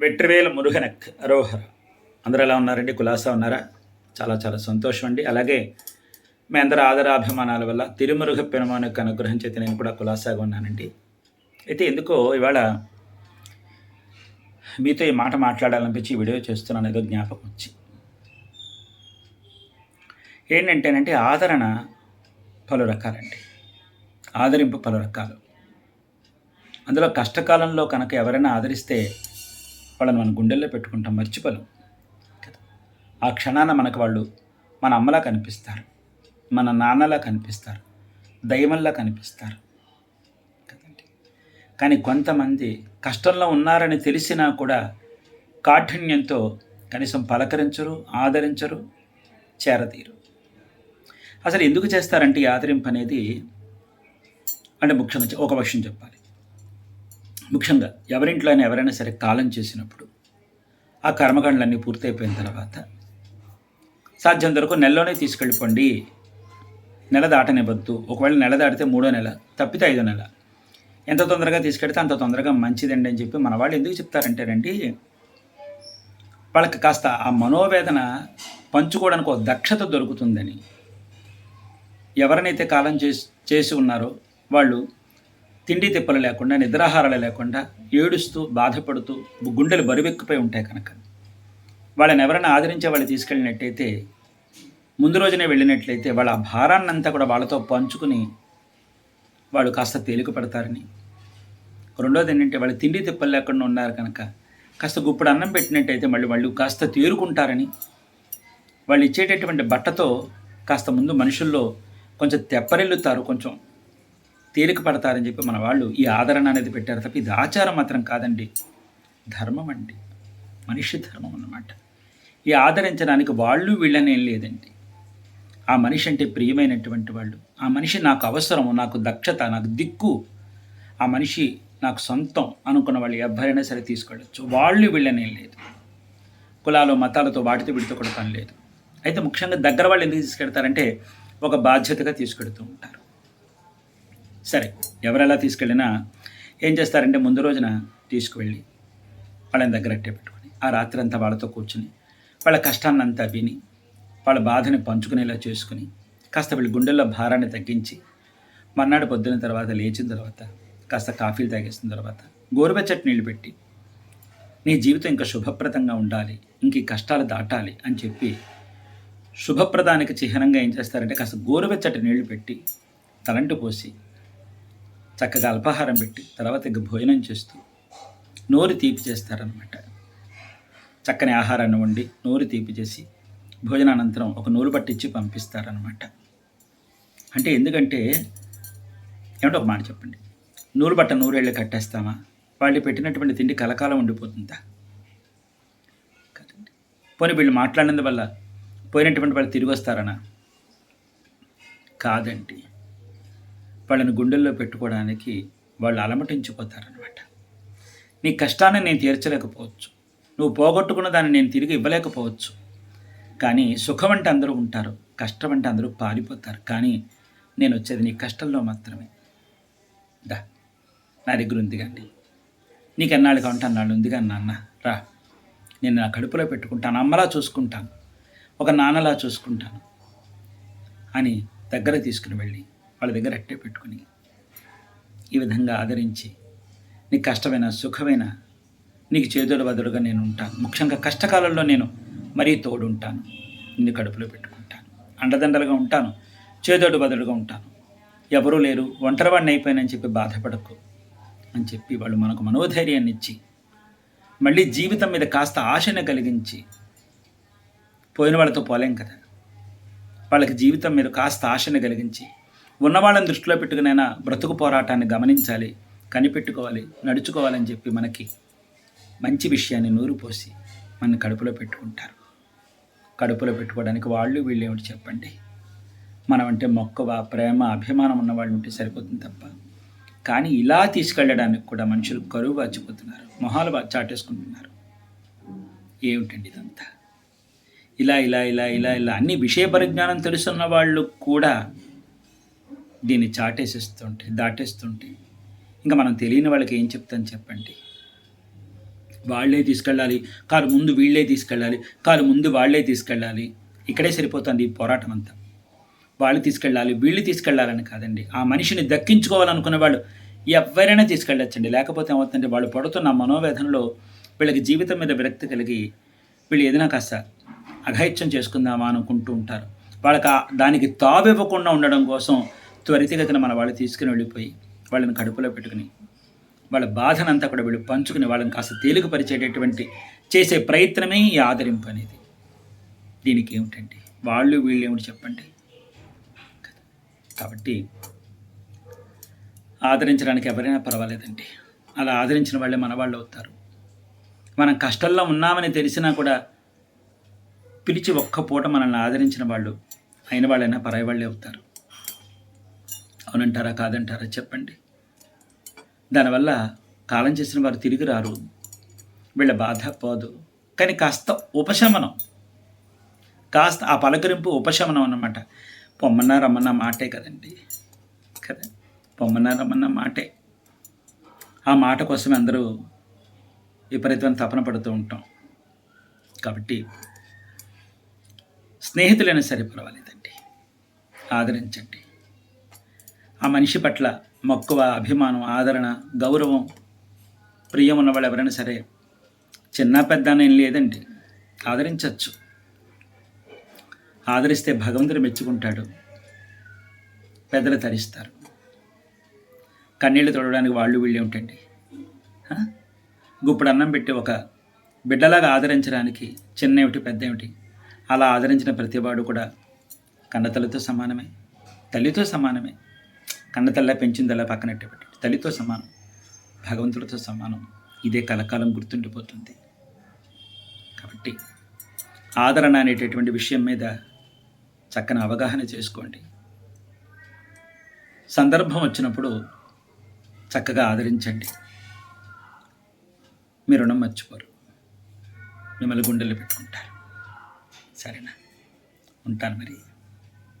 వెట్రివేల మురుగనక్ అరోహర్ అందరూ ఎలా ఉన్నారండి? కులాసా ఉన్నారా? చాలా చాలా సంతోషం అండి. అలాగే మీ అందరి ఆదరాభిమానాల వల్ల తిరుమురుగ పెనుమాన యొక్క అనుగ్రహం చేతి నేను కూడా కులాసాగా ఉన్నానండి. అయితే ఎందుకో ఇవాళ మీతో ఈ మాట మాట్లాడాలనిపించి వీడియో చేస్తున్నాను ఏదో జ్ఞాపకం వచ్చి. ఏంటంటేనంటే ఆదరణ పలు రకాలండి. ఆదరింపు పలు రకాలు. అందులో కష్టకాలంలో కనుక ఎవరైనా ఆదరిస్తే వాళ్ళని మన గుండెల్లో పెట్టుకుంటాం మర్చిపోలేం కదా? ఆ క్షణాన మనకు వాళ్ళు మన అమ్మలా కనిపిస్తారు మన నాన్నలా కనిపిస్తారు దైవంలా కనిపిస్తారు కదండి? కానీ కొంతమంది కష్టంలో ఉన్నారని తెలిసినా కూడా కాఠిన్యంతో కనీసం పలకరించరు ఆదరించరు చేరతీరు అసలు ఎందుకు చేస్తారంటే ఈ ఆదరింపు అనేది అంటే ముఖ్యంగా ఒక విషయం చెప్పాలి. ముఖ్యంగా ఎవరింట్లో అయినా ఎవరైనా సరే కాలం చేసినప్పుడు ఆ కర్మకాండలన్నీ పూర్తయిపోయిన తర్వాత సాధ్యం వరకు నెలలోనే తీసుకెళ్ళిపోండి. నెల దాటనివ్వద్దు. ఒకవేళ నెల దాటితే మూడో నెల తప్పితే ఐదో నెల. ఎంత తొందరగా తీసుకెడితే అంత తొందరగా మంచిదండి అని చెప్పి మన వాళ్ళు ఎందుకు చెప్తారంటేనండి వాళ్ళకి కాస్త ఆ మనోవేదన పంచుకోవడానికి ఒక దక్షత దొరుకుతుందని. ఎవరినైతే కాలం చేసి చేసి ఉన్నారో వాళ్ళు తిండి తిప్పలు లేకుండా నిద్రాహారాలు లేకుండా ఏడుస్తూ బాధపడుతూ గుండెలు బరువెక్కిపోయి ఉంటాయి కనుక. వాళ్ళని ఎవరైనా ఆదరించే వాళ్ళు తీసుకెళ్ళినట్టయితే ముందు రోజునే వెళ్ళినట్లయితే వాళ్ళ భారాన్నంతా కూడా వాళ్ళతో పంచుకుని వాళ్ళు కాస్త తేలిక పడతారని. రెండోది ఏంటంటే వాళ్ళు తిండి తిప్పలు లేకుండా ఉన్నారు కనుక కాస్త గుప్పుడు అన్నం పెట్టినట్టయితే మళ్ళీ వాళ్ళు కాస్త తేరుకుంటారని. వాళ్ళు ఇచ్చేటటువంటి బట్టతో కాస్త ముందు మనుషుల్లో కొంచెం తెప్పరిల్లుతారు కొంచెం తేలిక పడతారని చెప్పి మన వాళ్ళు ఈ ఆదరణ అనేది పెట్టారు తప్ప ఇది ఆచారం మాత్రం కాదండి. ధర్మం అండి. మనిషి ధర్మం అన్నమాట. ఈ ఆదరించడానికి వాళ్ళు వీళ్ళనేం లేదండి. ఆ మనిషి అంటే ప్రియమైనటువంటి వాళ్ళు. ఆ మనిషి నాకు అవసరము నాకు దక్షత నాకు దిక్కు ఆ మనిషి నాకు సొంతం అనుకున్న వాళ్ళు ఎవరైనా సరే తీసుకెళ్ళచ్చు వాళ్ళు వీళ్ళనేం లేదు. కులాలు మతాలతో వాటితో వీటితో కూడా పని లేదు. అయితే ముఖ్యంగా దగ్గర వాళ్ళు ఎందుకు తీసుకెళ్తారంటే ఒక బాధ్యతగా తీసుకెడుతూ ఉంటారు. సరే ఎవరెలా తీసుకెళ్ళినా ఏం చేస్తారంటే ముందు రోజున తీసుకువెళ్ళి వాళ్ళని దగ్గరట్టే పెట్టుకొని ఆ రాత్రి అంతా వాళ్ళతో కూర్చుని వాళ్ళ కష్టాన్నంతా విని వాళ్ళ బాధని పంచుకునేలా చేసుకుని కాస్త వీళ్ళ గుండెల్లో భారాన్ని తగ్గించి మర్నాడు పొద్దున తర్వాత లేచిన తర్వాత కాస్త కాఫీలు తాగేసిన తర్వాత గోరువెచ్చటి నీళ్ళు పెట్టి నీ జీవితం ఇంకా శుభప్రదంగా ఉండాలి ఇంక ఈ కష్టాలు దాటాలి అని చెప్పి శుభప్రదానికి చిహ్నంగా ఏం చేస్తారంటే కాస్త గోరువెచ్చటి నీళ్ళు పెట్టి తలంటు పోసి చక్కగా అల్పాహారం పెట్టి తర్వాత ఇక భోజనం చేస్తూ నోరు తీపి చేస్తారనమాట చక్కని ఆహారాన్ని వండి నోరు తీపి చేసి భోజనానంతరం ఒక నూలు పట్టించి పంపిస్తారనమాట అంటే ఎందుకంటే ఏమంటే ఒక మాట చెప్పండి. నూలు బట్ట నూరేళ్ళు కట్టేస్తామా? వాళ్ళు పెట్టినటువంటి తిండి కలకాలం ఉండిపోతుందా? కదండి. పోనీ వీళ్ళు మాట్లాడినందువల్ల పోయినటువంటి వాళ్ళు తిరిగి వస్తారనా? కాదండి. వాళ్ళని గుండెల్లో పెట్టుకోవడానికి వాళ్ళు అలమటించిపోతారనమాట నీ కష్టాన్ని నేను తీర్చలేకపోవచ్చు. నువ్వు పోగొట్టుకున్న దాన్ని నేను తిరిగి ఇవ్వలేకపోవచ్చు. కానీ సుఖం అంటే అందరూ ఉంటారు కష్టం అంటే అందరూ పారిపోతారు. కానీ నేను వచ్చేది నీ కష్టంలో మాత్రమే. దా నా దగ్గర ఉంది కండి నీకు ఎన్నాళ్ళు కావంటే అన్నాళ్ళు ఉంది కానీ నాన్న రా. నేను నా కడుపులో పెట్టుకుంటాను అమ్మలా చూసుకుంటాను ఒక నాన్నలా చూసుకుంటాను. అని దగ్గర తీసుకుని వెళ్ళి వాళ్ళ దగ్గర అట్టే పెట్టుకుని ఈ విధంగా ఆదరించి నీకు కష్టమైన సుఖమైన నీకు చేదోడు బదులుగా నేను ఉంటాను. ముఖ్యంగా కష్టకాలంలో నేను మరీ తోడుంటాను. నిన్ను కడుపులో పెట్టుకుంటాను. అండదండలుగా ఉంటాను. చేదోడు బదులుగా ఉంటాను. ఎవరూ లేరు. ఒంటరివాడిని అయిపోయానని చెప్పి బాధపడకు అని చెప్పి వాళ్ళు మనకు మనోధైర్యాన్ని ఇచ్చి మళ్ళీ జీవితం మీద కాస్త ఆశను కలిగించి పోయిన వాళ్ళతో పోలేం కదా? వాళ్ళకి జీవితం మీద కాస్త ఆశను కలిగించి ఉన్నవాళ్ళని దృష్టిలో పెట్టుకునైనా బ్రతుకు పోరాటాన్ని గమనించాలి కనిపెట్టుకోవాలి నడుచుకోవాలని చెప్పి మనకి మంచి విషయాన్ని నూరు పోసి మన కడుపులో పెట్టుకుంటారు. కడుపులో పెట్టుకోవడానికి వాళ్ళు వీళ్ళు ఏమిటి చెప్పండి? మనం అంటే మొక్కవ ప్రేమ అభిమానం ఉన్న వాళ్ళు ఉంటే సరిపోతుంది తప్ప. కానీ ఇలా తీసుకెళ్ళడానికి కూడా మనుషులు కరువు బాచిపోతున్నారు మొహాలు బా- చాటేసుకుంటున్నారు. ఏమిటండి ఇదంతా? ఇలా ఇలా ఇలా ఇలా ఇలా అన్ని విషయ పరిజ్ఞానం తెలుసున్న వాళ్ళు కూడా దీన్ని చాటేసేస్తుంటే దాటేస్తుంటే. ఇంకా మనం తెలియని వాళ్ళకి ఏం చెప్తాం చెప్పండి? వాళ్ళే తీసుకెళ్ళాలి. కారు ముందు వీళ్ళే తీసుకెళ్ళాలి. కారు ముందు వాళ్ళే తీసుకెళ్ళాలి. ఇక్కడే సరిపోతుంది ఈ పోరాటం అంతా. వాళ్ళు తీసుకెళ్ళాలి వీళ్ళు తీసుకెళ్ళాలని కాదండి. ఆ మనిషిని దక్కించుకోవాలనుకునే వాళ్ళు ఎవరైనా తీసుకెళ్ళొచ్చండి. లేకపోతే ఏమవుతుందంటే వాళ్ళు పడుతున్న మనోవేదనలో వీళ్ళకి జీవితం మీద విరక్తి కలిగి వీళ్ళు ఏదైనా కాస్త అఘైత్యం చేసుకుందామా అనుకుంటూ ఉంటారు. వాళ్ళకి దానికి తావివ్వకుండా ఉండడం కోసం త్వరితగతిన మన వాళ్ళు తీసుకుని వెళ్ళిపోయి వాళ్ళని కడుపులో పెట్టుకుని వాళ్ళ బాధనంతా కూడా వీళ్ళు పంచుకుని వాళ్ళని కాస్త తేలికపరిచేటటువంటి చేసే ప్రయత్నమే ఈ ఆదరింపు అనేది. దీనికి ఏమిటండి? వాళ్ళు వీళ్ళు ఏమిటి చెప్పండి? కాబట్టి ఆదరించడానికి ఎవరైనా పర్వాలేదండి. అలా ఆదరించిన వాళ్ళే మన వాళ్ళు అవుతారు. మనం కష్టంలో ఉన్నామని తెలిసినా కూడా పిలిచి ఒక్క పూట మనల్ని ఆదరించిన వాళ్ళు అయిన వాళ్ళైనా పరాయి వాళ్ళే అవుతారు. అవునంటారా కాదంటారా చెప్పండి. దానివల్ల కాలం చేసిన వారు తిరిగి రారు. వీళ్ళ బాధ పోదు. కానీ కాస్త ఉపశమనం. కాస్త ఆ పలకరింపు ఉపశమనం అన్నమాట. పొమ్మన్నారమ్మన్న మాటే కదండి. కదా? పొమ్మన్నారమ్మన్న మాటే. ఆ మాట కోసం అందరూ విపరీతమైన తపన పడుతూ ఉంటాం. కాబట్టి స్నేహితులైనా సరే పర్వాలేదండి. ఆదరించండి. ఆ మనిషి పట్ల మక్కువ అభిమానం ఆదరణ గౌరవం ప్రియం ఉన్న వాళ్ళు ఎవరైనా సరే చిన్న పెద్ద ఏం లేదండి. ఆదరించవచ్చు ఆదరిస్తే భగవంతుడు మెచ్చుకుంటాడు. పెద్దలు తరిస్తారు. కన్నీళ్ళు తొడవడానికి వాళ్ళు వీళ్ళు ఉంటండి. గుప్పుడు అన్నం పెట్టి ఒక బిడ్డలాగా ఆదరించడానికి చిన్న ఏమిటి పెద్ద ఏమిటి అలా ఆదరించిన ప్రతివాడు కూడా కన్నతలతో సమానమే తల్లితో సమానమే. కన్నతల్లా పెంచిందల్లా పక్కనట్టే పెట్టండి. తల్లితో సమానం భగవంతుడితో సమానం. ఇదే కలకాలం గుర్తుండిపోతుంది కాబట్టి ఆదరణ అనేటటువంటి విషయం మీద చక్కని అవగాహన చేసుకోండి. సందర్భం వచ్చినప్పుడు చక్కగా ఆదరించండి. మీ రుణం మర్చిపోరు. మిమ్మల్ని గుండెలు పెట్టుకుంటారు. సరేనా? ఉంటాను మరి.